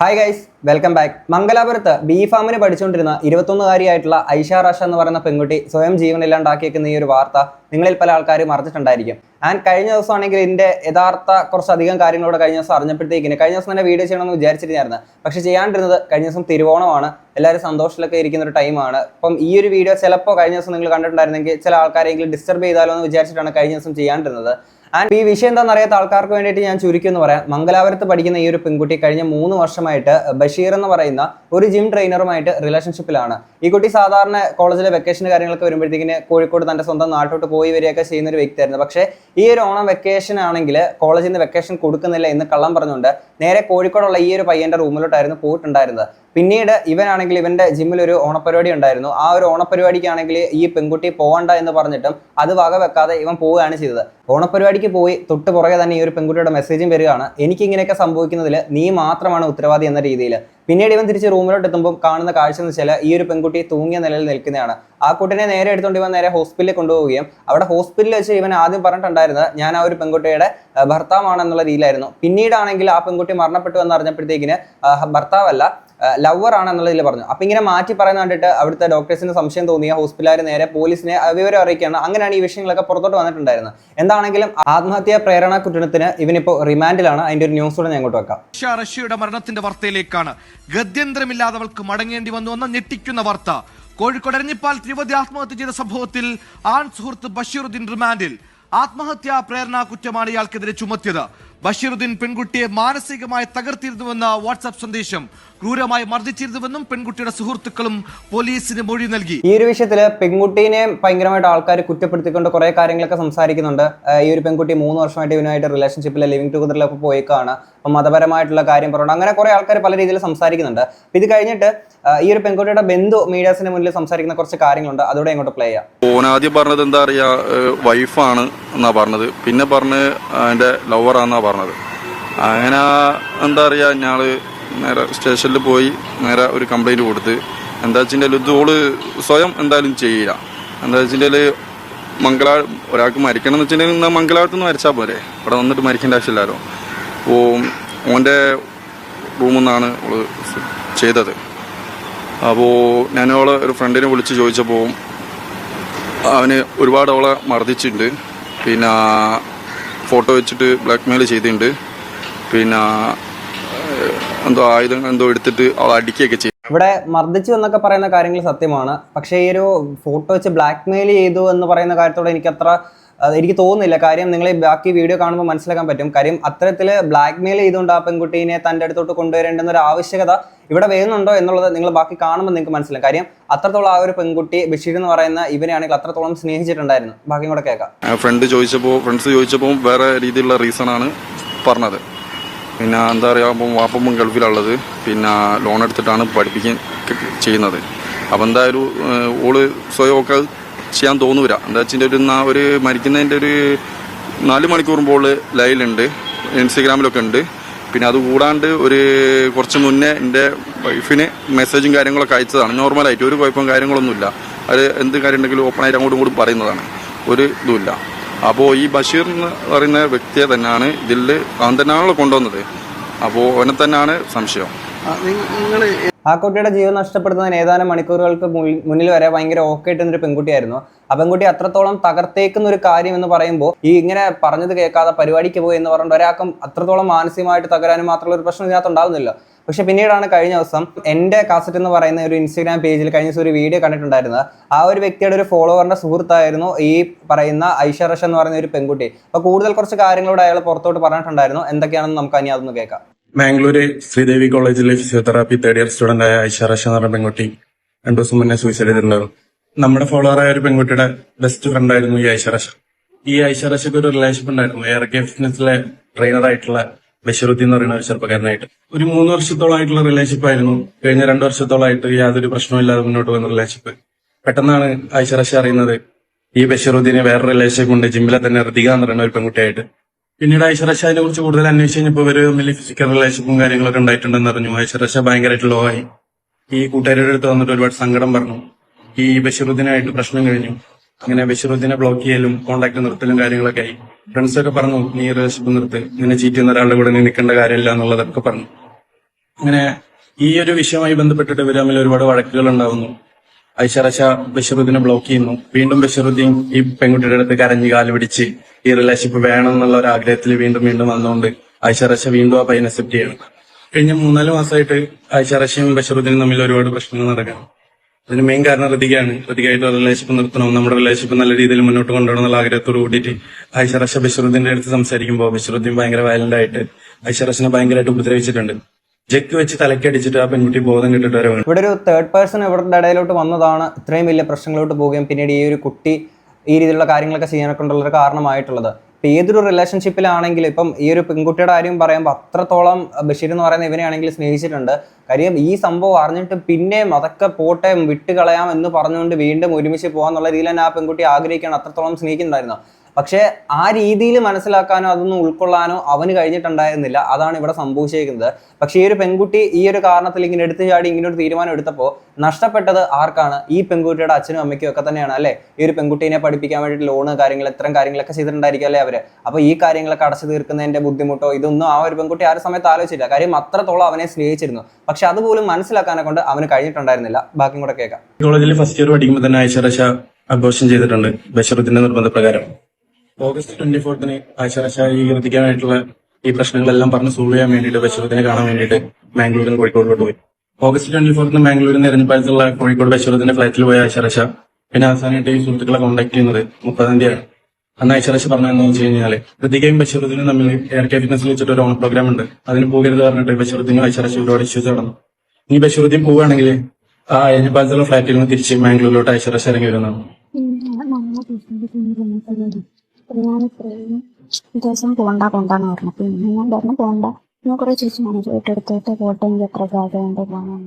Hi guys welcome back മംഗലാപുരത്ത് B ഫാമിന് പഠിച്ചുകൊണ്ടിരുന്ന ഇരുപത്തൊന്നുകാരിയായിട്ടുള്ള ഐഷ റാഷ എന്ന് പറയുന്ന പെൺകുട്ടി സ്വയം ജീവനില്ലാണ്ടാക്കിയേക്കുന്ന ഈ ഒരു വാർത്ത നിങ്ങളിൽ പല ആൾക്കാരും അറിഞ്ഞിട്ടുണ്ടായിരിക്കും. ആൻഡ് കഴിഞ്ഞ ദിവസം ആണെങ്കിൽ ഇതിന്റെ യഥാർത്ഥ കുറച്ചധികം കാര്യങ്ങളോട് കഴിഞ്ഞ ദിവസം അറിഞ്ഞപ്പോഴത്തേക്കിന് കഴിഞ്ഞ ദിവസം തന്നെ വീഡിയോ ചെയ്യണമെന്ന് വിചാരിച്ചിരുന്നായിരുന്നു പക്ഷേ ചെയ്യാണ്ടിരുന്നത് കഴിഞ്ഞ ദിവസം തിരുവോണമാണ്. എല്ലാവരും സന്തോഷത്തിലൊക്കെ ഇരിക്കുന്ന ഒരു ടൈമാണ് അപ്പം ഈ ഒരു വീഡിയോ ചിലപ്പോൾ കഴിഞ്ഞ ദിവസം നിങ്ങൾ കണ്ടിട്ടുണ്ടായിരുന്നെങ്കിൽ ചില ആൾക്കാരെങ്കിലും ഡിസ്റ്റർബ് ചെയ്താലോ എന്ന് വിചാരിച്ചിട്ടാണ് കഴിഞ്ഞ ദിവസം ചെയ്യാണ്ടിരുന്നത്. ആൻഡ് ഈ വിഷയം എന്താണെന്ന് അറിയാത്ത ആൾക്കാർക്ക് വേണ്ടിയിട്ട് ഞാൻ ചുരുക്കി എന്ന് പറയാം. മംഗലാപുരത്ത് പഠിക്കുന്ന ഈ ഒരു പെൺകുട്ടി കഴിഞ്ഞ മൂന്ന് വർഷമായിട്ട് ബഷീർ എന്ന് പറയുന്ന ഒരു ജിം ട്രെയിനറുമായിട്ട് റിലേഷൻഷിപ്പിലാണ് ഈ കുട്ടി സാധാരണ കോളേജിലെ വെക്കേഷൻ കാര്യങ്ങളൊക്കെ വരുമ്പോഴത്തേക്കിന് കോഴിക്കോട് തന്റെ സ്വന്തം നാട്ടോട്ട് പോയി വരികയൊക്കെ ചെയ്യുന്ന ഒരു വ്യക്തിയായിരുന്നു. പക്ഷേ ഈ ഒരു ഓണം വെക്കേഷൻ ആണെങ്കിൽ കോളേജിൽ നിന്ന് വെക്കേഷൻ കൊടുക്കുന്നില്ല എന്ന് കള്ളം പറഞ്ഞുകൊണ്ട് നേരെ കോഴിക്കോടുള്ള ഈ ഒരു പയ്യന്റെ റൂമിലോട്ടായിരുന്നു പോയിട്ടുണ്ടായിരുന്നത്. പിന്നീട് ഇവനാണെങ്കിൽ ഇവന്റെ ജിമ്മിൽ ഒരു ഓണപരിപാടി ഉണ്ടായിരുന്നു. ആ ഒരു ഓണപരിപാടിക്കാണെങ്കിൽ ഈ പെൺകുട്ടി പോകണ്ട എന്ന് പറഞ്ഞിട്ടും അത് വക വെക്കാതെ ഇവൻ പോവുകയാണ് ചെയ്തത്. ഓണപരിപാടിക്ക് പോയി തൊട്ട് പുറകെ തന്നെ ഈ ഒരു പെൺകുട്ടിയുടെ മെസ്സേജും വരികയാണ്. എനിക്ക് ഇങ്ങനെയൊക്കെ സംഭവിക്കുന്നതിൽ നീ മാത്രമാണ് ഉത്തരവാദി എന്ന രീതിയിൽ. പിന്നീട് ഇവൻ തിരിച്ച് റൂമിലോട്ട് എത്തുമ്പോൾ കാണുന്ന കാഴ്ച എന്ന് വെച്ചാൽ ഈ ഒരു പെൺകുട്ടി തൂങ്ങിയ നിലയിൽ നിൽക്കുന്നതാണ്. ആ കുട്ടിനെ നേരെ എടുത്തുകൊണ്ട് ഇവൻ നേരെ ഹോസ്പിറ്റലിൽ കൊണ്ടുപോവുകയും അവിടെ ഹോസ്പിറ്റലിൽ വെച്ച് ഇവൻ ആദ്യം പറഞ്ഞിട്ടുണ്ടായിരുന്നത് ഞാൻ ആ ഒരു പെൺകുട്ടിയുടെ ഭർത്താവാണെന്നുള്ള രീതിയിലായിരുന്നു. പിന്നീടാണെങ്കിൽ ആ പെൺകുട്ടി മരണപ്പെട്ടു എന്ന് അറിഞ്ഞപ്പോഴത്തേക്കിന് ഭർത്താവല്ല ലവർ ആണ് എന്നുള്ളതിൽ പറഞ്ഞു. അപ്പൊ ഇങ്ങനെ മാറ്റി പറയുന്ന കണ്ടിട്ട് അവിടുത്തെ ഡോക്ടേഴ്സിന് സംശയം തോന്നിയ ഹോസ്പിറ്റലുകാർ നേരെ പോലീസിനെ വിവരം അറിയിക്കുകയാണ്. അങ്ങനെയാണ് ഈ വിഷയങ്ങളൊക്കെ പുറത്തോട്ട് വന്നിട്ടുണ്ടായിരുന്നത്. എന്താണെങ്കിലും ആത്മഹത്യാ പ്രേരണ കുറ്റത്തിന് ഇവനിപ്പോ റിമാൻഡിലാണ് അതിന്റെ ഒരു ന്യൂസ് കൂടെ ഞാൻ ഇങ്ങോട്ട് വെക്കാം. റഷ്യ റഷ്യയുടെ മരണത്തിന്റെ വാർത്തയിലേക്കാണ്. ഗത്യന്തരമില്ലാത്തവൾക്ക് മടങ്ങേണ്ടി വന്നു എന്ന ഞെട്ടിക്കുന്ന വാർത്ത. കോഴിക്കോട് എരഞ്ഞിപ്പാൽ യുവതി ആത്മഹത്യ ചെയ്ത സംഭവത്തിൽ ആൺ സുഹൃത്ത് ബഷീറുദ്ദീൻ റിമാൻഡിൽ ആത്മഹത്യാ പ്രേരണ കുറ്റമാണ് ഇയാൾക്കെതിരെ ചുമത്തിയത്. ബഷീറുദ്ദീൻ പെൺകുട്ടിയെ മാനസികമായി തകർത്തിരുന്നുവെന്ന വാട്സാപ്പ് സന്ദേശം ക്രൂരമായി മർദ്ദിച്ചിരുന്നുവെന്നും പെൺകുട്ടിയുടെ സുഹൃത്തുക്കളും പോലീസിന് മൊഴി നൽകി. ഈ ഒരു വിഷയത്തിൽ പെൺകുട്ടീനെ ഭയങ്കരമായിട്ട് ആൾക്കാർ കുറ്റപ്പെടുത്തിക്കൊണ്ട് കുറെ കാര്യങ്ങളൊക്കെ സംസാരിക്കുന്നുണ്ട്. ഈ ഒരു പെൺകുട്ടി മൂന്ന് വർഷമായിട്ട് ഇവനുമായിട്ട് റിലേഷൻഷിപ്പിൽ ലിവിങ് ടുഗദറിലൊക്കെ പോയേക്കാണ്. അപ്പം മതപരമായിട്ടുള്ള കാര്യം പറഞ്ഞു അങ്ങനെ കുറെ ആൾക്കാർ പല രീതിയിൽ സംസാരിക്കുന്നുണ്ട്. ഇത് കഴിഞ്ഞിട്ട് ഈ ഒരു പെൺകുട്ടിയുടെ ബന്ധു മീഡിയാസിന് മുന്നിൽ സംസാരിക്കുന്ന കുറച്ച് കാര്യങ്ങളുണ്ട്. അതോടെ ഇങ്ങോട്ട് പ്ലേ ചെയ്യാം. ഓൻ ആദ്യം പറഞ്ഞത് എന്താ പറയാ വൈഫാണ് എന്നാ പറഞ്ഞത്. പിന്നെ പറഞ്ഞ് എന്റെ ലവറാന്നാ പറഞ്ഞത്. അങ്ങനെ എന്താ പറയാ ഞാൾ നേരെ സ്റ്റേഷനിൽ പോയി നേരെ ഒരു കംപ്ലൈന്റ് കൊടുത്ത്. എന്താ വെച്ചിട്ടുണ്ടെങ്കിൽ ഇത് സ്വയം എന്തായാലും ചെയ്യില്ല. എന്താ വെച്ചിട്ടുണ്ടെങ്കിൽ മംഗളാ ഒരാൾക്ക് മരിക്കണം എന്ന് വെച്ചിട്ടുണ്ടെങ്കിൽ എന്നാൽ മംഗലാപുരത്ത് നിന്ന് മരിച്ചാൽ പോരെ? ഇവിടെ വന്നിട്ട് മരിക്കേണ്ട ആവശ്യമില്ലല്ലോ അപ്പോൾ ഓന്റെ റൂമിൽ നിന്നാണ് ചെയ്തത്. അപ്പോൾ ഞാനവളെ ഒരു ഫ്രണ്ടിനെ വിളിച്ച് ചോദിച്ചപ്പോൾ അവന് ഒരുപാട് അവളെ മർദ്ദിച്ചിട്ടുണ്ട്. പിന്നെ ഫോട്ടോ വെച്ചിട്ട് ബ്ലാക്ക് മെയിൽ ചെയ്തിട്ടുണ്ട്. പിന്നെ എന്തോ ആയുധം എന്തോ എടുത്തിട്ട് അവൾ അടിക്കുകയൊക്കെ ചെയ്യും ഇവിടെ മർദ്ദിച്ചു എന്നൊക്കെ പറയുന്ന കാര്യങ്ങൾ സത്യമാണ്. പക്ഷേ ഈ ഒരു ഫോട്ടോ വെച്ച് ബ്ലാക്ക് മെയിൽ ചെയ്തു എന്ന് പറയുന്ന കാര്യത്തോടെ എനിക്ക് അത്ര എനിക്ക് തോന്നുന്നില്ല. കാര്യം നിങ്ങൾ ബാക്കി വീഡിയോ കാണുമ്പോൾ മനസ്സിലാക്കാൻ പറ്റും. കാര്യം അത്തരത്തിൽ ബ്ലാക്ക് മെയിൽ ചെയ്തുകൊണ്ട് ആ പെൺകുട്ടീനെ തന്റെ അടുത്തോട്ട് കൊണ്ടുവരേണ്ടെന്ന ഒരു ആവശ്യകത ഇവിടെ വരുന്നുണ്ടോ എന്നുള്ളത് നിങ്ങൾ ബാക്കി കാണുമ്പോൾ നിങ്ങൾക്ക് മനസ്സിലാവും. കാര്യം അത്രത്തോളം ആ ഒരു പെൺകുട്ടി ബഷീർ എന്ന് പറയുന്ന ഇവനെയാണെങ്കിൽ അത്രത്തോളം സ്നേഹിച്ചിട്ടുണ്ടായിരുന്നു ബാക്കി കൂടെ കേൾക്കാം. ഫ്രണ്ട് ചോദിച്ചപ്പോൾ ഫ്രണ്ട്സ് ചോദിച്ചപ്പോൾ വേറെ രീതിയിലുള്ള റീസൺ ആണ് പറഞ്ഞത്. പിന്നെ എന്താ പറയുക അപ്പം വാപ്പമ്മ ഗൾഫിലുള്ളത് പിന്നെ ലോൺ എടുത്തിട്ടാണ് പഠിപ്പിക്കാൻ ചെയ്യുന്നത്. അപ്പം എന്തായാലും ഓൾ സ്വയമൊക്കെ ഒക്കെ ചെയ്യാൻ തോന്നൂല. എന്താ വെച്ചാൽ ഒരു ഒരു മരിക്കുന്നതിന്റെ ഒരു നാല് മണിക്കൂർ ലൈലുണ്ട് ലൈവിലുണ്ട്. ഇൻസ്റ്റഗ്രാമിലൊക്കെ ഉണ്ട്. പിന്നെ അത് കൂടാണ്ട് ഒരു കുറച്ച് മുന്നേ എന്റെ വൈഫിന് മെസ്സേജും കാര്യങ്ങളൊക്കെ അയച്ചതാണ്. നോർമലായിട്ട് ഒരു കുഴപ്പം കാര്യങ്ങളൊന്നുമില്ല. അത് എന്ത് കാര്യമുണ്ടെങ്കിലും ഓപ്പണായിട്ട് അങ്ങോട്ടും കൂടി പറയുന്നതാണ്. ഒരു ഇതുമില്ല അപ്പോൾ ഈ ബഷീർ എന്ന് പറയുന്ന വ്യക്തിയെ തന്നെയാണ് ഇതിൽ അവൻ തന്നെയാണല്ലോ കൊണ്ടുവന്നത്. അപ്പോൾ അവനെ തന്നെയാണ് സംശയം. ആ കുട്ടിയുടെ ജീവൻ നഷ്ടപ്പെടുന്നതിന് ഏതാനും മണിക്കൂറുകൾക്ക് മുന്നിൽ- വരെ ഭയങ്കര ഓക്കെ ഒരു പെൺകുട്ടിയായിരുന്നു. ആ പെൺകുട്ടി അത്രത്തോളം തകർത്തേക്കുന്ന ഒരു കാര്യം എന്ന് പറയുമ്പോൾ ഈ ഇങ്ങനെ പറഞ്ഞത് കേൾക്കാതെ പരിപാടിക്ക് പോയി എന്ന് പറഞ്ഞിട്ട് ഒരാൾക്കും അത്രത്തോളം മാനസികമായിട്ട് തകരാനും മാത്രമുള്ള ഒരു പ്രശ്നം ഇതിനകത്ത് ഉണ്ടാവുന്നില്ല. പക്ഷെ പിന്നീടാണ് കഴിഞ്ഞ ദിവസം എന്റെ കാസറ്റ് എന്ന് പറയുന്ന ഒരു ഇൻസ്റ്റാഗ്രാം പേജിൽ കഴിഞ്ഞ ദിവസം ഒരു വീഡിയോ കണ്ടിട്ടുണ്ടായിരുന്നത്. ആ ഒരു വ്യക്തിയുടെ ഒരു ഫോളോവറിന്റെ സുഹൃത്തായിരുന്നു ഈ പറയുന്ന ഐഷ റഷ എന്ന് പറയുന്ന ഒരു പെൺകുട്ടി. അപ്പൊ കൂടുതൽ കുറച്ച് കാര്യങ്ങളോട് അയാൾ പുറത്തോട്ട് പറഞ്ഞിട്ടുണ്ടായിരുന്നു. എന്തൊക്കെയാണെന്ന് നമുക്ക് ഇനി അതൊന്ന് കേൾക്കാം. മാംഗ്ലൂര് ശ്രീദേവി കോളേജിലെ ഫിസിയോതെറാപ്പി തേർഡ് ഇയർ സ്റ്റുഡന്റ് ആയ ഐഷ റഷ എന്ന് പറഞ്ഞ പെൺകുട്ടി രണ്ടു ദിവസം മുന്നേ സൂയിസൈഡ് ചെയ്തിട്ടുണ്ടായിരുന്നു. നമ്മുടെ ഫോളോവറായ ഒരു പെൺകുട്ടിയുടെ ബെസ്റ്റ് ഫ്രണ്ട് ആയിരുന്നു ഈ ഐഷ റഷ. ഈ ഐഷ റഷക്ക് ഒരു റിലേഷൻഷിപ്പ് ഉണ്ടായിരുന്നു. എയർ കെ ട്രെയിനർ ആയിട്ടുള്ള ബഷീറുദ്ദീൻ എന്ന് പറയുന്ന ഒരു ചെറുപ്പക്കാരനായിട്ട്. ഒരു മൂന്ന് വർഷത്തോളമായിട്ടുള്ള റിലേഷൻഷിപ്പ് ആയിരുന്നു. കഴിഞ്ഞ രണ്ടു വർഷത്തോളമായിട്ട് യാതൊരു പ്രശ്നമില്ലാതെ മുന്നോട്ട് പോകുന്ന റിലേഷൻഷിപ്പ് പെട്ടെന്നാണ് ആയിഷ റഷ അറിയുന്നത് ഈ ബഷീറുദ്ദീനെ വേറെ റിലേഷൻഷിപ്പ് ഉണ്ട് ജിമ്മിലെ തന്നെ ഋതിക എന്ന് പറയുന്ന ഒരു പെൺകുട്ടിയായിട്ട്. പിന്നീട് ഐശ്വരശ അതിനെ കുറിച്ച് കൂടുതൽ അന്വേഷിച്ച് കഴിഞ്ഞപ്പോൾ ഇവർ തമ്മിൽ ഫിസിക്കൽ റിലേഷൻഷിപ്പും കാര്യങ്ങളൊക്കെ ഉണ്ടായിട്ടുണ്ടെന്ന് അറിഞ്ഞു. ഐശ്വരശ ഭയങ്കരമായിട്ട് ലോ ആയി. ഈ കൂട്ടുകാരുടെ അടുത്ത് വന്നിട്ട് ഒരുപാട് സങ്കടം പറഞ്ഞു. ഈ ബഷീറുദ്ദീനായിട്ട് പ്രശ്നം കഴിഞ്ഞു. അങ്ങനെ ബഷീറുദ്ദീനെ ബ്ലോക്ക് ചെയ്യലും കോണ്ടാക്ട് നിർത്തലും കാര്യങ്ങളൊക്കെ ആയി. ഫ്രണ്ട്സ് ഒക്കെ പറഞ്ഞു നീ റിലേഷൻഷിപ്പ് നിർത്ത്. നിന്നെ ചീറ്റ് ചെയ്യുന്ന ഒരാളുടെ കൂടെ നീ നിൽക്കേണ്ട കാര്യമില്ല എന്നുള്ളതൊക്കെ പറഞ്ഞു. അങ്ങനെ ഈ ഒരു വിഷയവുമായി ബന്ധപ്പെട്ടിട്ട് ഇവർ ഒരുപാട് വഴക്കുകൾ ഉണ്ടാവുന്നു. ഐഷറഷ ബഷറുദ്ദീനെ ബ്ലോക്ക് ചെയ്യുന്നു. വീണ്ടും ബഷറുദ്ദീൻ ഈ പെൺകുട്ടിയുടെ അടുത്ത് കരഞ്ഞ് കാൽ പിടിച്ച് ഈ റിലേഷൻഷിപ്പ് വേണം എന്നുള്ള ഒരു ആഗ്രഹത്തിൽ വീണ്ടും വീണ്ടും വന്നുകൊണ്ട് ഐഷറഷ വീണ്ടും ആ പയ്യൻ അക്സെപ്റ്റ് ചെയ്യണം. കഴിഞ്ഞ മൂന്നാൽ മാസമായിട്ട് ഐഷറഷയും ബഷറുദ്ദീനും തമ്മിൽ ഒരുപാട് പ്രശ്നങ്ങൾ നടക്കണം അതിന് മെയിൻ കാരണം ഋതികയാണ് ഋതികയായിട്ടുള്ള റിലേഷൻഷിപ്പ് നിർത്തണം. നമ്മുടെ റിലേഷൻഷിപ്പ് നല്ല രീതിയിൽ മുന്നോട്ട് കൊണ്ടുപോകണം എന്നുള്ള ആഗ്രഹത്തോട് കൂടിയിട്ട് ഐഷറഷ ബഷറുദ്ദീന്റെ അടുത്ത് സംസാരിക്കുമ്പോൾ ബഷറുദ്ദീൻ ഭയങ്കര വയലന്റ് ആയിട്ട് ഐഷറഷിനെ ഭയങ്കരമായിട്ട് ഉപദ്രവിച്ചിട്ടുണ്ട്. ജെക്ക് വെച്ച് തലക്കടിച്ചിട്ട് ആ പെൺകുട്ടി ബോധം കിട്ടിട്ട് വരെ. ഇവിടെ ഒരു തേർഡ് പേഴ്സൺ ഇവരുടെ ഇടയിലോട്ട് വന്നതാണ് ഇത്രയും വലിയ പ്രശ്നങ്ങളിലോട്ട് പോവുകയും പിന്നീട് ഈ ഒരു കുട്ടി ഈ രീതിയിലുള്ള കാര്യങ്ങളൊക്കെ ചെയ്യാനൊക്കെ ഉള്ള ഒരു കാരണമായിട്ടുള്ളത്. ഇപ്പം ഏതൊരു റിലേഷൻഷിപ്പിലാണെങ്കിൽ ഇപ്പം ഈ ഒരു പെൺകുട്ടിയുടെ കാര്യം പറയുമ്പോൾ അത്രത്തോളം ബഷീർ എന്ന് പറയുന്ന ഇവനെയാണെങ്കിൽ സ്നേഹിച്ചിട്ടുണ്ട്. കാര്യം ഈ സംഭവം അറിഞ്ഞിട്ട് പിന്നെയും അതൊക്കെ പോട്ടെ വിട്ട് കളയാം എന്ന് പറഞ്ഞുകൊണ്ട് വീണ്ടും ഒരുമിച്ച് പോകാന്നുള്ള രീതിയിൽ തന്നെ ആ പെൺകുട്ടി ആഗ്രഹിക്കുകയാണ്. അത്രത്തോളം സ്നേഹിക്കുന്നുണ്ടായിരുന്നു? പക്ഷേ ആ രീതിയിൽ മനസ്സിലാക്കാനോ അതൊന്നും ഉൾക്കൊള്ളാനോ അവന് കഴിഞ്ഞിട്ടുണ്ടായിരുന്നില്ല. അതാണ് ഇവിടെ സംഭവിച്ചിരിക്കുന്നത് പക്ഷേ ഈ ഒരു പെൺകുട്ടി ഈ ഒരു കാരണത്തിൽ ഇങ്ങനെ എടുത്തു ചാടി ഇങ്ങനെ ഒരു തീരുമാനം എടുത്തപ്പോൾ നഷ്ടപ്പെട്ടത് ആർക്കാണ്? ഈ പെൺകുട്ടിയുടെ അച്ഛനും അമ്മയ്ക്കും ഒക്കെ തന്നെയാണ് അല്ലേ? ഈ ഒരു പെൺകുട്ടീനെ പഠിപ്പിക്കാൻ വേണ്ടിയിട്ട് ലോണ് കാര്യങ്ങൾ ഇത്തരം കാര്യങ്ങളൊക്കെ ചെയ്തിട്ടുണ്ടായിരിക്കും അല്ലേ അവർ അപ്പോൾ ഈ കാര്യങ്ങളൊക്കെ അടച്ചു തീർക്കുന്നതിന്റെ ബുദ്ധിമുട്ടോ ഇതൊന്നും ആ ഒരു പെൺകുട്ടി ആ ഒരു സമയത്ത് ആലോചിച്ചില്ല. കാര്യം അത്രത്തോളം അവനെ സ്നേഹിച്ചിരുന്നു. പക്ഷെ അതുപോലും മനസ്സിലാക്കാനെ കൊണ്ട് അവന് കഴിഞ്ഞിട്ടുണ്ടായിരുന്നില്ല. ബാക്കിയും കൂടെ കേൾക്കാം. കോളേജിൽ ഫസ്റ്റ് ഇയർ പഠിക്കുമ്പോൾ തന്നെ ഐഷറഷ അബോഷൻ ചെയ്തിട്ടുണ്ട്. ബഷറുദ്ദീന്റെ നിർബന്ധപ്രകാരം. ഓഗസ്റ്റ് ട്വന്റി ഫോർത്തിന് ഐഷറഷ ഈ പ്രശ്നങ്ങളെല്ലാം പറഞ്ഞ് സോൾവ് ചെയ്യാൻ വേണ്ടിയിട്ട് ബശ്വരത്തിനെ കാണാൻ വേണ്ടിയിട്ട് മാംഗ്ലൂരിൽ നിന്ന് കോഴിക്കോടിലോട്ട് പോയി. ഓഗസ്റ്റ് ട്വന്റി ഫോർത്തിന് മാംഗ്ലൂരിൽ നിന്ന് എരഞ്ഞിപ്പാലത്തുള്ള കോഴിക്കോട് ബശ്വരത്തിന്റെ ഫ്ലാറ്റിൽ പോയ ഐഷറഷ പിന്നെ അവസാനമായിട്ട് ഈ സുഹൃത്തുക്കളെ കോൺടാക്ട് ചെയ്യുന്നത് മുപ്പതാം തീയതിയാണ്. അന്ന് ഐശ്വരശ പറഞ്ഞതെന്ന് വെച്ച് കഴിഞ്ഞാൽ ഋതികയും ബഷറുദ്ദീനും തമ്മിൽ എയർ കെ ഫിറ്റ്നസിൽ വെച്ചിട്ട് ഒരു ഓൺ പ്രോഗ്രാം ഉണ്ട്. അതിന് പോകരുത് പറഞ്ഞിട്ട് ബഷറുദ്ദീനും ഐശ്വരശ ഒരുപാട് ഇഷ്യൂസ് നടന്നു. ഇനി ബഷറുദ്ദീൻ പോവുകയാണെങ്കിൽ ആ എരഞ്ഞിപ്പാലത്തുള്ള ഫ്ലാറ്റിൽ നിന്ന് തിരിച്ച് മാംഗ്ലൂരിലോട്ട് ഐശ്വരശ ഇറങ്ങി വരുന്നതാണ്. ഞാനിത്രയും ദിവസം പോണ്ട പോണ്ടെന്ന് പറഞ്ഞു. പിന്നെ ഞാൻ പറഞ്ഞു പോണ്ട. ഞാൻ കുറെ ചേച്ചി മാനേജറായിട്ട് എടുത്തിട്ട് പോട്ടെ എനിക്ക് എത്ര ജാഗ്രത പോകണം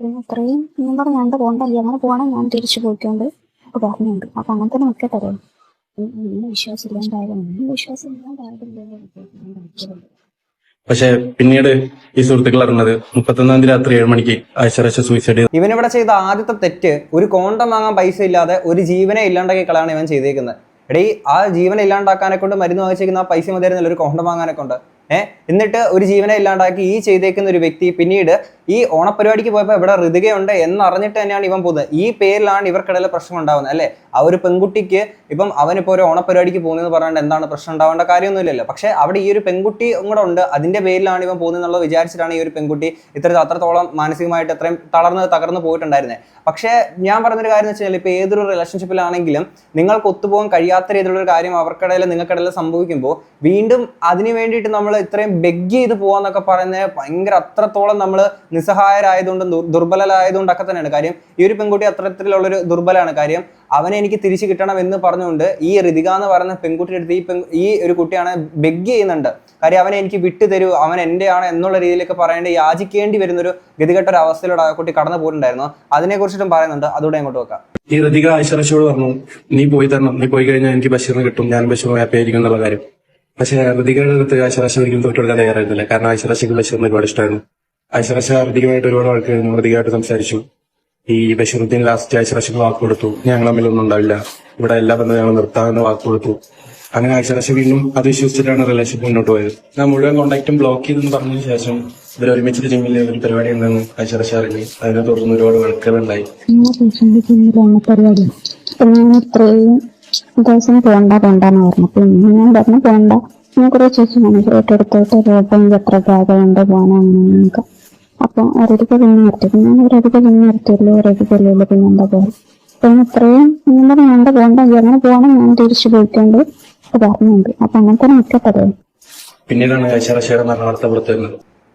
പിന്നെ ഇത്രയും. ഞാൻ പറഞ്ഞു ഞാൻ പോണ്ടല്ലേ അങ്ങനെ പോകണം ഞാൻ തിരിച്ചു പോയിക്കൊണ്ട് ഒക്കെ പറഞ്ഞുണ്ട് അപ്പൊ അങ്ങനെ തന്നെ നിൽക്കട്ടെ ഒന്നും വിശ്വാസം ഇല്ലാണ്ടായാലും ഒന്നും വിശ്വാസം ഇല്ലാണ്ടായിട്ടില്ല പക്ഷെ പിന്നീട് ഈ സുഹൃത്തുക്കൾ അറിഞ്ഞത് മുപ്പത്തൊന്നാം തീയതി രാത്രി ഏഴ് മണിക്ക് ഐശ്വര്യ സൂയിസൈഡ് ഇവൻ ഇവനിവിടെ ചെയ്ത ആദ്യത്തെ തെറ്റ് ഒരു കോണ്ടം വാങ്ങാൻ പൈസ ഇല്ലാതെ ഒരു ജീവനെ ഇല്ലാണ്ടാക്കി കളയാണ് ഇവൻ ചെയ്തേക്കുന്നത്. എടീ ആ ജീവനെ ഇല്ലാണ്ടാക്കാനെ കൊണ്ട് മരുന്ന് വാങ്ങിച്ചേക്കുന്ന ആ പൈസ മതിയായിരുന്നല്ലോ ഒരു കോണ്ടം വാങ്ങാനെ കൊണ്ട് ഏഹ് എന്നിട്ട് ഒരു ജീവനെ ഇല്ലാണ്ടാക്കി ഈ ചെയ്തേക്കുന്ന ഒരു വ്യക്തി പിന്നീട് ഈ ഓണപരിപാടിക്ക് പോയപ്പോൾ ഇവിടെ ഋതികയുണ്ട് എന്നറിഞ്ഞിട്ട് തന്നെയാണ് ഇവൻ പോകുന്നത്. ഈ പേരിലാണ് ഇവർക്കിടയിൽ പ്രശ്നം ഉണ്ടാവുന്നത് അല്ലേ? ആ ഒരു പെൺകുട്ടിക്ക് ഇപ്പം അവനിപ്പോൾ ഒരു ഓണപരിപാടിക്ക് പോകുന്നതെന്ന് പറഞ്ഞാൽ എന്താണ് പ്രശ്നം ഉണ്ടാവേണ്ട കാര്യമൊന്നുമില്ലല്ലോ. പക്ഷേ അവിടെ ഈ ഒരു പെൺകുട്ടി കൂടെ ഉണ്ട് അതിന്റെ പേരിലാണ് ഇവൻ പോകുന്നത് എന്നുള്ളത് വിചാരിച്ചിട്ടാണ് ഈ ഒരു പെൺകുട്ടി ഇത്ര അത്രത്തോളം മാനസികമായിട്ട് അത്രയും തളർന്ന് തകർന്ന് പോയിട്ടുണ്ടായിരുന്നത് പക്ഷേ ഞാൻ പറഞ്ഞൊരു കാര്യം എന്ന് വെച്ച് കഴിഞ്ഞാൽ ഇപ്പോൾ ഏതൊരു റിലേഷൻഷിപ്പിലാണെങ്കിലും നിങ്ങൾക്ക് ഒത്തുപോകാൻ കഴിയാത്ത രീതിയിലുള്ള ഒരു കാര്യം അവർക്കിടയിൽ നിങ്ങൾക്കിടയിൽ സംഭവിക്കുമ്പോൾ വീണ്ടും അതിന് വേണ്ടിയിട്ട് നമ്മൾ ഇത്രയും ബെഗ് ചെയ്ത് പോവാന്നൊക്കെ പറയുന്നത് ഭയങ്കര അത്രത്തോളം നമ്മൾ നിസ്സഹായരായതുകൊണ്ടും ദുർബലരായതുകൊണ്ട് ദുർബലരായതുകൊണ്ടൊക്കെ തന്നെയാണ്. കാര്യം ഈ ഒരു പെൺകുട്ടി അത്തരത്തിലുള്ളൊരു ദുർബലമാണ് കാര്യം അവനെ എനിക്ക് തിരിച്ചു കിട്ടണം എന്ന് പറഞ്ഞുകൊണ്ട് ഈ ഋതിക എന്ന് പറയുന്ന പെൺകുട്ടിയുടെ അടുത്ത് ഈ പെൺ ഈ ഒരു കുട്ടിയാണ് ബെഗ് ചെയ്യുന്നുണ്ട്. കാര്യം അവനെ എനിക്ക് വിട്ടു തരൂ അവൻ എന്റെയാണ് എന്നുള്ള രീതിയിലൊക്കെ പറയേണ്ടി യാചിക്കേണ്ടി വരുന്ന ഒരു ഗതികെട്ട ഒരു അവസ്ഥയിലൂടെ ആ കുട്ടി കടന്നു പോയിട്ടുണ്ടായിരുന്നു. അതിനെക്കുറിച്ചിട്ടും പറയുന്നുണ്ട്. അതുകൂടെ അങ്ങോട്ട് വെക്കാം ഈ ഋതിക ഐശ്വരശോട് പറഞ്ഞു നീ പോയി തരണം. നീ പോയി കഴിഞ്ഞാൽ എനിക്ക് ബഷീറിന് കിട്ടും. ഞാൻ ബഷീർ ഹാപ്പി ആയിരിക്കും എന്നുള്ള കാര്യം. പക്ഷെ ഋതികയുടെ അടുത്ത് ഐശ്വരാശ ഒരിക്കലും തോറ്റുകൊടുക്കാൻ തയ്യാറായിരുന്നില്ല. കാരണം ഐശ്വരാശയ്ക്ക് ബഷീറിന് ഒരുപാട് ഇഷ്ടമായിരുന്നു. ഐശ്വരാശ ഋതികമായിട്ട് ഒരുപാട് ആൾക്കാർ ഋതികയായിട്ട് സംസാരിച്ചു. ഈ ബഷീറുദ്ദീൻ ലാസ്റ്റ് ഐശ്വരാശയ്ക്ക് വാക്ക് കൊടുത്തു. ഞങ്ങൾ തമ്മിലൊന്നും ഉണ്ടാവില്ല. ഇവിടെ എല്ലാ ബന്ധവും ഞങ്ങൾ നിർത്താമെന്ന് വാക്ക് കൊടുത്തു. അങ്ങനെ ഐശ്വരാശ വീണ്ടും അത് വിശ്വസിച്ചിട്ടാണ് റിലേഷൻഷിപ്പ് മുന്നോട്ട് പോയത്. ഞാൻ മുഴുവൻ കോൺടാക്റ്റും ബ്ലോക്ക് ചെയ്തെന്ന് പറഞ്ഞതിന് ശേഷം ഇവർ ഒരുമിച്ച് ജിമ്മിൽ ഒരു പരിപാടി ഉണ്ടെന്ന് ഐശ്വരാശ അറിഞ്ഞു. അതിനെ തുടർന്ന് ഒരുപാട് വഴക്കുകളുണ്ടായി പരിപാടി? ദിവസം പോണ്ട പോണ്ടെന്ന് പറഞ്ഞു. പിന്നെ ഞാൻ പറഞ്ഞു പോണ്ട. ഞാൻ കുറെ ചേച്ചി മാനേജറായിട്ട് എടുത്തിട്ട് പോയപ്പോ എനിക്ക് എത്ര ഉണ്ട് പോകാനാണെന്നൊക്കെ അപ്പൊ ഒരടിക്ക് പിന്നെ നിർത്തി. ഞാൻ ഒരടിക്ക് പിന്നെ നിർത്തിയുള്ളൂ ഒരടിക്ക് ഇല്ലല്ലോ പിന്നെ എന്താ പോലെ പിന്നെ ഇത്രയും ഇങ്ങനെ വേണ്ട പോണ്ട എങ്ങനെ പോകണം ഞാൻ തിരിച്ചു ഒക്കെ പറഞ്ഞുണ്ട് അപ്പൊ അങ്ങനെ തന്നെ നിൽക്കട്ടെ പിന്നീടാണ് ഐശ്വരാശയുടെ മരണവാർത്ത പുറത്തു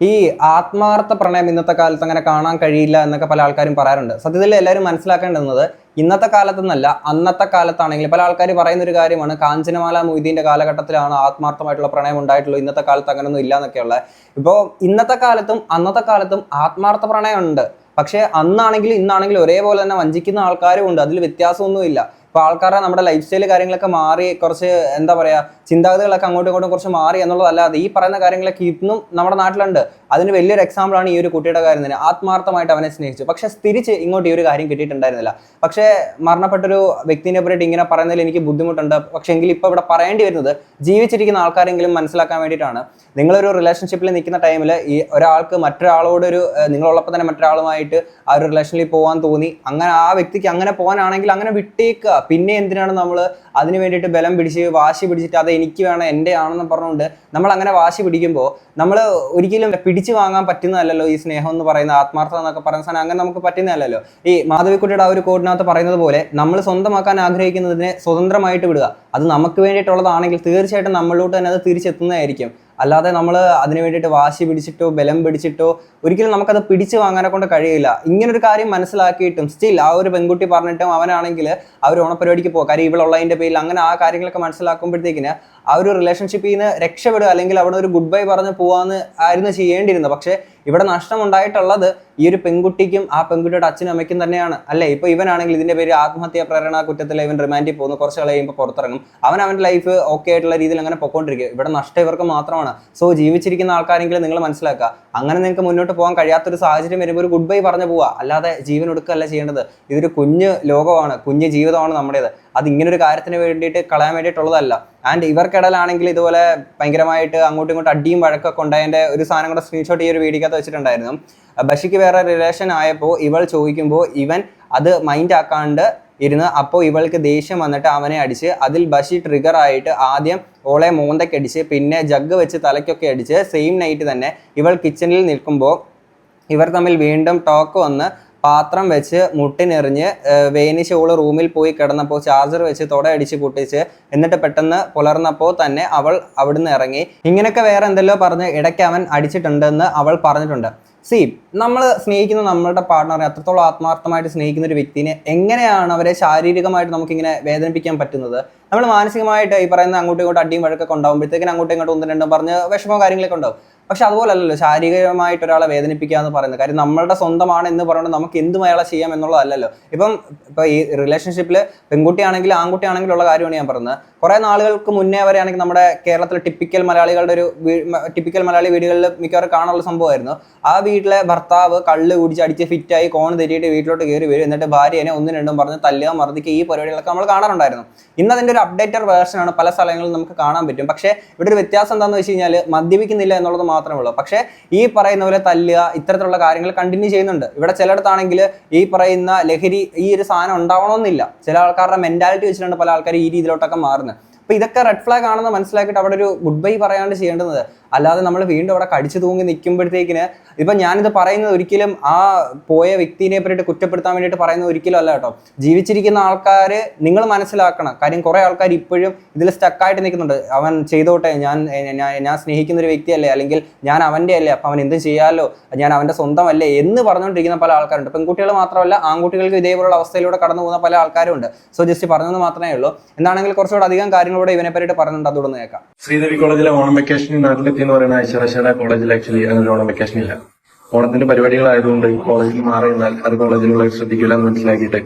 ഈ ആത്മാർത്ഥ പ്രണയം ഇന്നത്തെ കാലത്ത് അങ്ങനെ കാണാൻ കഴിയില്ല എന്നൊക്കെ പല ആൾക്കാരും പറയാറുണ്ട്. സത്യത്തിൽ എല്ലാവരും മനസ്സിലാക്കേണ്ടുന്നത് ഇന്നത്തെ കാലത്തൊന്നല്ല അന്നത്തെ കാലത്താണെങ്കിൽ പല ആൾക്കാർ പറയുന്ന ഒരു കാര്യമാണ് കാഞ്ചനമാല മൊയ്തീന്റെ കാലഘട്ടത്തിലാണ് ആത്മാർത്ഥമായിട്ടുള്ള പ്രണയം ഉണ്ടായിട്ടുള്ളൂ ഇന്നത്തെ കാലത്ത് അങ്ങനെയൊന്നും ഇല്ല എന്നൊക്കെയുള്ള. ഇപ്പോൾ ഇന്നത്തെ കാലത്തും അന്നത്തെ കാലത്തും ആത്മാർത്ഥ പ്രണയം ഉണ്ട് പക്ഷേ അന്നാണെങ്കിലും ഇന്നാണെങ്കിലും ഒരേപോലെ തന്നെ വഞ്ചിക്കുന്ന ആൾക്കാരും ഉണ്ട് അതിൽ വ്യത്യാസമൊന്നുമില്ല. ഇപ്പോൾ ആൾക്കാരുടെ നമ്മുടെ ലൈഫ് സ്റ്റൈൽ കാര്യങ്ങളൊക്കെ മാറി കുറച്ച് എന്താ പറയുക ചിന്താഗതികളൊക്കെ അങ്ങോട്ടും ഇങ്ങോട്ടും കുറച്ച് മാറി എന്നുള്ളതല്ലാതെ ഈ പറയുന്ന കാര്യങ്ങളൊക്കെ ഇന്നും നമ്മുടെ നാട്ടിലുണ്ട്. അതിന് വലിയൊരു എക്സാമ്പിൾ ആണ് ഈ ഒരു കുട്ടിയുടെ കാര്യം തന്നെ. ആത്മാർത്ഥമായിട്ട് അവനെ സ്നേഹിച്ചു. പക്ഷെ തിരിച്ച് ഇങ്ങോട്ട് ഈ ഒരു കാര്യം കിട്ടിയിട്ടുണ്ടായിരുന്നില്ല. പക്ഷേ മരണപ്പെട്ടൊരു വ്യക്തിനെ പറ്റിയിട്ട് ഇങ്ങനെ പറയുന്നതിൽ എനിക്ക് ബുദ്ധിമുട്ടുണ്ട്. പക്ഷെ എങ്കിൽ ഇപ്പോൾ ഇവിടെ പറയേണ്ടി വരുന്നത് ജീവിച്ചിരിക്കുന്ന ആൾക്കാരെങ്കിലും മനസ്സിലാക്കാൻ വേണ്ടിയിട്ടാണ്. നിങ്ങളൊരു റിലേഷൻഷിപ്പിൽ നിൽക്കുന്ന ടൈമിൽ ഈ ഒരാൾക്ക് മറ്റൊരാളോട് ഒരു ഏഹ്, നിങ്ങളുള്ളപ്പോൾ തന്നെ മറ്റൊരാളുമായിട്ട് ആ ഒരു റിലേഷനിൽ പോകാൻ തോന്നി. അങ്ങനെ ആ വ്യക്തിക്ക് അങ്ങനെ പോകാനാണെങ്കിൽ അങ്ങനെ വിട്ടേക്കുക. പിന്നെ എന്തിനാണ് നമ്മൾ അതിന് വേണ്ടിയിട്ട് ബലം പിടിച്ച് വാശി പിടിച്ചിട്ട് അത് എനിക്ക് വേണം എന്റെ ആണെന്ന് പറഞ്ഞുകൊണ്ട് നമ്മൾ അങ്ങനെ വാശി പിടിക്കുമ്പോൾ നമ്മൾ ഒരിക്കലും വാങ്ങാൻ പറ്റുന്നതല്ലോ ഈ സ്നേഹം എന്ന് പറയുന്ന ആത്മാർത്ഥത എന്നൊക്കെ പറയുന്ന സാധനം അങ്ങനെ നമുക്ക് പറ്റുന്നതല്ലോ ഈ മാധവിക്കുട്ടിയുടെ ആ ഒരു കോഡിനകത്ത് പറയുന്നത് പോലെ നമ്മൾ സ്വന്തമാക്കാൻ ആഗ്രഹിക്കുന്നതിനെ സ്വതന്ത്രമായിട്ട് വിടുക. അത് നമുക്ക് വേണ്ടിയിട്ടുള്ളതാണെങ്കിൽ തീർച്ചയായിട്ടും നമ്മളിലോട്ട് തന്നെ അത് തിരിച്ചെത്തുന്നതായിരിക്കും. അല്ലാതെ നമ്മൾ അതിന് വേണ്ടിയിട്ട് വാശി പിടിച്ചിട്ടോ ബലം പിടിച്ചിട്ടോ ഒരിക്കലും നമുക്കത് പിടിച്ചു വാങ്ങാനെ കൊണ്ട് കഴിയില്ല. ഇങ്ങനൊരു കാര്യം മനസ്സിലാക്കിയിട്ടും സ്റ്റിൽ ആ ഒരു പെൺകുട്ടി പറഞ്ഞിട്ടും അവനാണെങ്കിൽ ആ ഒരു ഓണപരിപാടിക്ക് പോകും കാര്യം ഇവളുള്ളതിന്റെ പേരിൽ അങ്ങനെ ആ കാര്യങ്ങളൊക്കെ മനസ്സിലാക്കുമ്പോഴത്തേക്കിന് ആ ഒരു റിലേഷൻഷിപ്പിൽ നിന്ന് രക്ഷപ്പെടുക അല്ലെങ്കിൽ അവിടെ ഒരു ഗുഡ് ബൈ പറഞ്ഞ് പോകാമെന്ന് ആയിരുന്നു ചെയ്യേണ്ടിയിരുന്നത്. പക്ഷേ ഇവിടെ നഷ്ടം ഉണ്ടായിട്ടുള്ളത് ഈ ഒരു പെൺകുട്ടിക്കും ആ പെൺകുട്ടിയുടെ അച്ഛനും അമ്മയ്ക്കും തന്നെയാണ്. അല്ലേ? ഇപ്പൊ ഇവനാണെങ്കിൽ ഇതിന്റെ പേര് ആത്മഹത്യാ പ്രേരണ കുറ്റത്തിൽ ഇവൻ റിമാൻഡിൽ പോകുന്നു. കുറച്ച് കഴിയുമ്പോൾ പുറത്തിറങ്ങും. അവൻ അവന്റെ ലൈഫ് ഓക്കെ ആയിട്ടുള്ള രീതിയിൽ അങ്ങനെ പൊക്കോണ്ടിരിക്കുക ഇവിടെ നഷ്ടം ഇവർക്ക് മാത്രമാണ്. സോ ജീവിച്ചിരിക്കുന്ന ആൾക്കാരെങ്കിലും നിങ്ങൾ മനസ്സിലാക്കുക. അങ്ങനെ നിങ്ങൾക്ക് മുന്നോട്ട് പോകാൻ കഴിയാത്തൊരു സാഹചര്യം വരുമ്പോൾ ഒരു ഗുഡ് ബൈ പറഞ്ഞു പോവുക. അല്ലാതെ ജീവൻ ഒടുക്കുകയല്ല ചെയ്യേണ്ടത്. ഇതൊരു കുഞ്ഞ് ലോകമാണ്. കുഞ്ഞ് ജീവിതമാണ് നമ്മുടേത്. അത് ഒരു കാര്യത്തിന് വേണ്ടിയിട്ട് കളയാൻ വേണ്ടിയിട്ടുള്ളതല്ല. ആൻഡ് ഇവർക്കിടയിലാണെങ്കിൽ ഇതുപോലെ ഭയങ്കരമായിട്ട് അങ്ങോട്ടും ഇങ്ങോട്ടും അടിയും വഴക്കൊക്കെ ഉണ്ടായതിന്റെ ഒരു സാധനം കൂടെ സ്ക്രീൻഷോട്ട് ഈ ഒരു വീഡിയോക്കകത്ത് വെച്ചിട്ടുണ്ടായിരുന്നു. ബഷിക്ക് വേറെ റിലേഷൻ ആയപ്പോൾ ഇവൾ ചോദിക്കുമ്പോൾ ഇവൻ അത് മൈൻഡ് ആക്കാണ്ട് ഇരുന്ന് അപ്പോൾ ഇവൾക്ക് ദേഷ്യം വന്നിട്ട് അവനെ അടിച്ച് അതിൽ ബഷി ട്രിഗർ ആയിട്ട് ആദ്യം ഓളെ മോന്തയ്ക്ക് അടിച്ച് പിന്നെ ജഗ് വെച്ച് തലയ്ക്കൊക്കെ അടിച്ച് സെയിം നൈറ്റ് തന്നെ ഇവൾ കിച്ചണിൽ നിൽക്കുമ്പോൾ ഇവർ തമ്മിൽ വീണ്ടും ടോക്ക് വന്ന് പാത്രം വെച്ച് മുട്ടിനെറിഞ്ഞ് ഓൾ റൂമിൽ പോയി കിടന്നപ്പോൾ ചാർജർ വെച്ച് തുട അടിച്ച് പൊട്ടിച്ച് എന്നിട്ട് പെട്ടെന്ന് പുലർന്നപ്പോൾ തന്നെ അവൾ അവിടുന്ന് ഇറങ്ങി. ഇങ്ങനെയൊക്കെ വേറെ എന്തെല്ലോ പറഞ്ഞ് ഇടയ്ക്ക് അവൻ അടിച്ചിട്ടുണ്ടെന്ന് അവൾ പറഞ്ഞിട്ടുണ്ട്. സി നമ്മൾ സ്നേഹിക്കുന്ന നമ്മളുടെ പാർട്ട്ണറെ അത്രത്തോളം ആത്മാർത്ഥമായിട്ട് സ്നേഹിക്കുന്ന ഒരു വ്യക്തിനെ എങ്ങനെയാണ് അവരെ ശാരീരികമായിട്ട് നമുക്കിങ്ങനെ വേദനിപ്പിക്കാൻ പറ്റുന്നത്? നമ്മൾ മാനസികമായിട്ട് ഈ പറയുന്ന അങ്ങോട്ടും ഇങ്ങോട്ടും അടിയും വഴക്കൊക്കെ ഉണ്ടാകുമ്പോഴത്തേക്കിനും അങ്ങോട്ടും ഇങ്ങോട്ടും ഒന്നും രണ്ടും പറഞ്ഞ് വിഷമോ കാര്യങ്ങളൊക്കെ ഉണ്ടാവും. പക്ഷെ അതുപോലല്ലല്ലോ ശാരീരികമായിട്ട് ഒരാളെ വേദനിപ്പിക്കുക എന്ന് പറയുന്നത്. കാര്യം നമ്മളുടെ സ്വന്തമാണ് എന്ന് പറയുന്നത് നമുക്ക് എന്തും അയാളെ ചെയ്യാം എന്നുള്ളതല്ലല്ലോ. ഇപ്പം ഇപ്പൊ ഈ റിലേഷൻഷിപ്പിൽ പെൺകുട്ടിയാണെങ്കിൽ ആൺകുട്ടിയാണെങ്കിലും ഉള്ള കാര്യമാണ് ഞാൻ പറയുന്നത് കുറെ നാളുകൾക്ക് മുന്നേ വരെയാണെങ്കിൽ നമ്മുടെ കേരളത്തിലെ ടിപ്പിക്കൽ മലയാളികളുടെ ഒരു ടിപ്പിക്കൽ മലയാളി വീടുകളിൽ മിക്കവാറും കാണാനുള്ള സംഭവമായിരുന്നു. ആ വീട്ടിലെ ഭർത്താവ് കള്ള് കുടിച്ച് അടിച്ച് ഫിറ്റായി കോൺ തെറ്റിയിട്ട് വീട്ടിലോട്ട് കയറി വരും. എന്നിട്ട് ഭാര്യനെ ഒന്നും രണ്ടും പറഞ്ഞ് തല്ലുക മർദ്ദിക്കുക ഈ പരിപാടികളൊക്കെ നമ്മൾ കാണാറുണ്ടായിരുന്നു. ഇന്ന് അതിന്റെ ഒരു അപ്ഡേറ്റഡ് വേർഷനാണ് പല സ്ഥലങ്ങളിൽ നമുക്ക് കാണാൻ പറ്റും. പക്ഷേ ഇവിടെ ഒരു വ്യത്യാസം എന്താണെന്ന് വെച്ച് കഴിഞ്ഞാൽ മദ്യപിക്കുന്നില്ല എന്നുള്ളത് മാത്രമേ ഉള്ളൂ. പക്ഷേ ഈ പറയുന്ന പോലെ തല്ലുക ഇത്തരത്തിലുള്ള കാര്യങ്ങൾ കണ്ടിന്യൂ ചെയ്യുന്നുണ്ട്. ഇവിടെ ചിലയിടത്താണെങ്കിൽ ഈ പറയുന്ന ലഹരി ഈ ഒരു സാധനം ഉണ്ടാവണമെന്നില്ല. ചില ആൾക്കാരുടെ മെന്റാലിറ്റി വെച്ചിട്ടുണ്ട് പല ആൾക്കാർ ഈ രീതിയിലോട്ടൊക്കെ മാറുന്നത്. അപ്പൊ ഇതൊക്കെ റെഡ് ഫ്ലാഗ് ആണെന്ന് മനസ്സിലാക്കിയിട്ട് അവിടെ ഒരു ഗുഡ് ബൈ പറയാണ്ട് ചെയ്യേണ്ടത്. അല്ലാതെ നമ്മൾ വീണ്ടും അവിടെ കടിച്ചു തൂങ്ങി നിൽക്കുമ്പോഴത്തേക്കിന് ഇപ്പൊ ഞാനിത് പറയുന്നത് ഒരിക്കലും ആ പോയ വ്യക്തിനെ പറ്റിയിട്ട് കുറ്റപ്പെടുത്താൻ വേണ്ടിയിട്ട് പറയുന്നത് ഒരിക്കലും അല്ല കേട്ടോ. ജീവിച്ചിരിക്കുന്ന ആൾക്കാർ നിങ്ങൾ മനസ്സിലാക്കണം. കാര്യം കുറേ ആൾക്കാർ ഇപ്പോഴും ഇതിൽ സ്റ്റക്കായിട്ട് നിൽക്കുന്നുണ്ട്. അവൻ ചെയ്തോട്ടെ ഞാൻ ഞാൻ- സ്നേഹിക്കുന്ന ഒരു വ്യക്തിയല്ലേ അല്ലെങ്കിൽ ഞാൻ അവന്റെ അല്ലേ അപ്പം അവൻ എന്ത് ചെയ്യാമല്ലോ ഞാൻ അവന്റെ സ്വന്തമല്ലേ എന്ന് പറഞ്ഞുകൊണ്ടിരിക്കുന്ന പല ആൾക്കാരുണ്ട്. പെൺകുട്ടികൾ മാത്രമല്ല ആൺകുട്ടികൾക്ക് ഇതേപോലുള്ള അവസ്ഥയിലൂടെ കടന്നു പോകുന്ന പല ആൾക്കാരുണ്ട് സോ ജസ്റ്റ് പറഞ്ഞത് മാത്രമേ ഉള്ളൂ. എന്താണെങ്കിൽ കുറച്ചുകൂടെ അധികം കാര്യങ്ങളോട് ഇവനെ പറ്റിയിട്ട് പറയുന്നുണ്ട് അതുകൊണ്ട് കേൾക്കാം. ശ്രീദേവി കോളേജിലെ ഓണം വെക്കേഷൻ നാട്ടിലെത്തി എന്ന് പറയുന്ന ഐശ്വരശയുടെ കോളേജിൽ ആക്ച്വലി അങ്ങനെ ഓണം വെക്കേഷൻ ഇല്ല. ഓണത്തിന്റെ പരിപാടികളായതുകൊണ്ട് കോളേജിൽ മാറി നിന്നാൽ അത് കോളേജിലുള്ള ശ്രദ്ധിക്കില്ല എന്ന് മനസ്സിലാക്കിയിട്ട്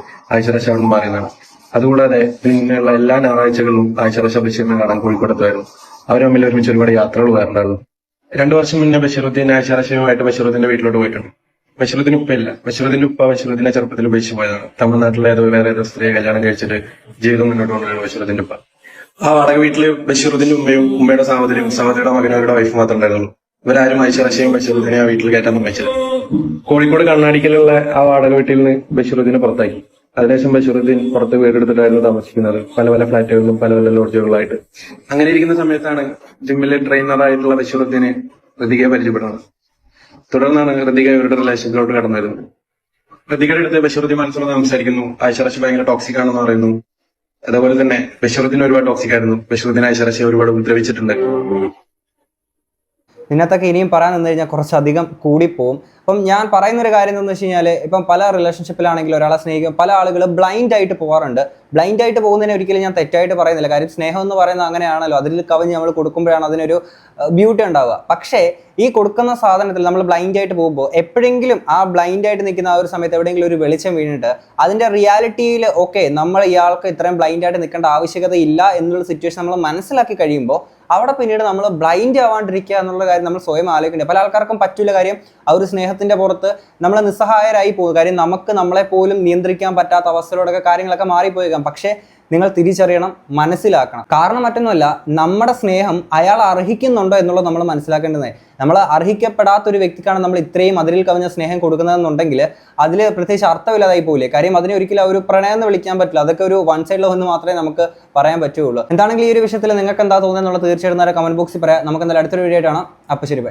നിന്ന് മാറിയതാണ് അതുകൂടാതെ പിന്നെയുള്ള എല്ലാ ഞായറാഴ്ചകളിലും ഐശ്വരശ ബഷീറിനെ കാണാൻ കോഴിക്കോടെത്തുമായിരുന്നു. അവർ തമ്മിൽ ഒരുമിച്ച് ഒരുപാട് യാത്രകൾ പോകാറുണ്ടായിരുന്നു. രണ്ടു വർഷം മുന്നേ ബഷീറുദ്ദീൻ ഐശ്വരശയുമായിട്ട് ബഷീറുദ്ദീന്റെ വീട്ടിലോട്ട് പോയിട്ടുണ്ട്. ബഷീറുദ്ദീൻ ഉപ്പ ഇല്ല. ബഷീറുദ്ദീന്റെ ഉപ്പ ബഷീറുദ്ദീനെ ചെറുപ്പത്തിൽ ഉപേക്ഷിച്ച് പോയതാണ്. തമിഴ്നാട്ടിലെ ഏതോ വേറെ ഏതോ സ്ത്രീയെ കല്യാണം കഴിച്ചിട്ട് ജീവിതം മുന്നോട്ട് കൊണ്ടുവരുന്ന ബഷീറുദ്ദീന്റെ ഉപ്പ. ആ വാടക വീട്ടിൽ ബഷീറുദ്ദീന്റെ ഉമ്മയും ഉമ്മയുടെ സഹോദരിയും സഹോദരിയുടെ മകനും അവരുടെ വൈഫ് മാത്രമേ ഉണ്ടായിരുന്നുള്ളൂ. ഇവരാരും ഐശ്വരശയും ബഷീറുദ്ദീനെ ആ വീട്ടിൽ കയറ്റാൻ നിർമ്മിച്ചില്ല. കോഴിക്കോട് കണ്ണാടിക്കലുള്ള ആ വാടക വീട്ടിൽ നിന്ന് ബഷീറുദ്ദീനെ പുറത്താക്കി. അതിനുശേഷം ബഷീറുദ്ദീൻ പുറത്ത് വീടെടുത്തിട്ടായിരുന്നു താമസിക്കുന്നത്. പല പല ഫ്ലാറ്റുകളിലും പല പല ലോഡ്ജുകളിലായിട്ട്. അങ്ങനെ ഇരിക്കുന്ന സമയത്താണ് ജിമ്മിലെ ട്രെയിനറായിട്ടുള്ള ബഷീറുദ്ദീനെ ഋതികയെ പരിചയപ്പെടുന്നത്. തുടർന്നാണ് ഋതിക ഇവരുടെ റിലേഷനിലോട്ട് കടന്നു വരുന്നത് ഋതികയുടെ അടുത്ത് ബഷീറുദ്ദീൻ മനസ്സിലൊന്ന് സംസാരിക്കുന്നു. ഐശ്വരശ് ഭയങ്കര ടോക്സിക് ആണെന്ന് പറയുന്നു. അതേപോലെ തന്നെ ബഷീറുദ്ദീൻ ഒരുപാട് ടോക്സിക് ആയിരുന്നു. ബഷീറുദ്ദീൻ ഐശ്വരശയെ ഒരുപാട് ഉപദ്രവിച്ചിട്ടുണ്ട്. ഇതിനകത്തൊക്കെ ഇനിയും പറയാൻ നിന്ന് കഴിഞ്ഞാൽ കുറച്ചധികം കൂടിപ്പോവും. അപ്പം ഞാൻ പറയുന്ന ഒരു കാര്യം എന്താണെന്ന് വെച്ച് കഴിഞ്ഞാൽ ഇപ്പം പല റിലേഷൻഷിപ്പിലാണെങ്കിലും ഒരാളെ സ്നേഹിക്കും. പല ആളുകൾ ബ്ലൈൻഡ് ആയിട്ട് പോകാറുണ്ട് ബ്ലൈൻഡ് ആയിട്ട് പോകുന്നതിനെ ഒരിക്കലും ഞാൻ തെറ്റായിട്ട് പറയുന്നില്ല. കാര്യം സ്നേഹം എന്ന് പറയുന്നത് അങ്ങനെയാണല്ലോ. അതിൽ കവിഞ്ഞ് നമ്മൾ കൊടുക്കുമ്പോഴാണ് അതിനൊരു ബ്യൂട്ടി ഉണ്ടാവുക. പക്ഷേ ഈ കൊടുക്കുന്ന സാധനത്തിൽ നമ്മൾ ബ്ലൈൻഡ് ആയിട്ട് പോകുമ്പോൾ എപ്പോഴെങ്കിലും ആ ബ്ലൈൻഡ് ആയിട്ട് നിൽക്കുന്ന ആ ഒരു സമയത്ത് എവിടെയെങ്കിലും ഒരു വെളിച്ചം വീണിട്ട് അതിന്റെ റിയാലിറ്റിയിൽ ഓക്കെ നമ്മൾ ഇയാൾക്ക് ഇത്രയും ബ്ലൈൻഡ് ആയിട്ട് നിൽക്കേണ്ട ആവശ്യകത ഇല്ല എന്നുള്ള സിറ്റുവേഷൻ നമ്മൾ മനസ്സിലാക്കി കഴിയുമ്പോൾ അവിടെ പിന്നീട് നമ്മൾ ബ്ലൈൻഡ് ആവാണ്ടിരിക്കുക എന്നുള്ള കാര്യം നമ്മൾ സ്വയം ആലോചിക്കേണ്ടത് പല ആൾക്കാർക്കും പറ്റില്ല കാര്യം. ആ ഒരു സ്നേഹത്തിന്റെ പുറത്ത് നമ്മൾ നിസ്സഹായരായി പോകും. കാര്യം നമുക്ക് നമ്മളെ പോലും നിയന്ത്രിക്കാൻ പറ്റാത്ത അവസ്ഥയിലൂടെയൊക്കെ കാര്യങ്ങളൊക്കെ മാറിപ്പോയേക്കാം. പക്ഷേ നിങ്ങൾ തിരിച്ചറിയണം മനസ്സിലാക്കണം. കാരണം മറ്റൊന്നുമല്ല നമ്മുടെ സ്നേഹം അയാൾ അർഹിക്കുന്നുണ്ടോ എന്നുള്ളത് നമ്മൾ മനസ്സിലാക്കേണ്ടത് നമ്മൾ അർഹിക്കപ്പെടാത്ത ഒരു വ്യക്തിക്കാണ് നമ്മൾ ഇത്രയും അതിരിൽ കവിഞ്ഞ സ്നേഹം കൊടുക്കുന്നതെന്നുണ്ടെങ്കിൽ അതിൽ പ്രത്യേകിച്ച് അർത്ഥമില്ലാതായി പോകില്ലേ കാര്യം അതിനെ ഒരിക്കലും ഒരു പ്രണയം എന്ന് വിളിക്കാൻ പറ്റില്ല. അതൊക്കെ ഒരു വൺ സൈഡ് എന്ന് മാത്രമേ നമുക്ക് പറയാൻ പറ്റുള്ളൂ എന്താണെങ്കിൽ ഈ ഒരു വിഷയത്തിൽ നിങ്ങൾക്ക് എന്താ തോന്നുന്നത് എന്നുള്ളത് തീർച്ചയായിട്ടും കമന്റ് ബോക്സിൽ പറയാം. നമുക്ക് എന്തായാലും അടുത്തൊരു വീഡിയോ ആയിട്ടാണ് അപ്പോൾ ശരി ബൈ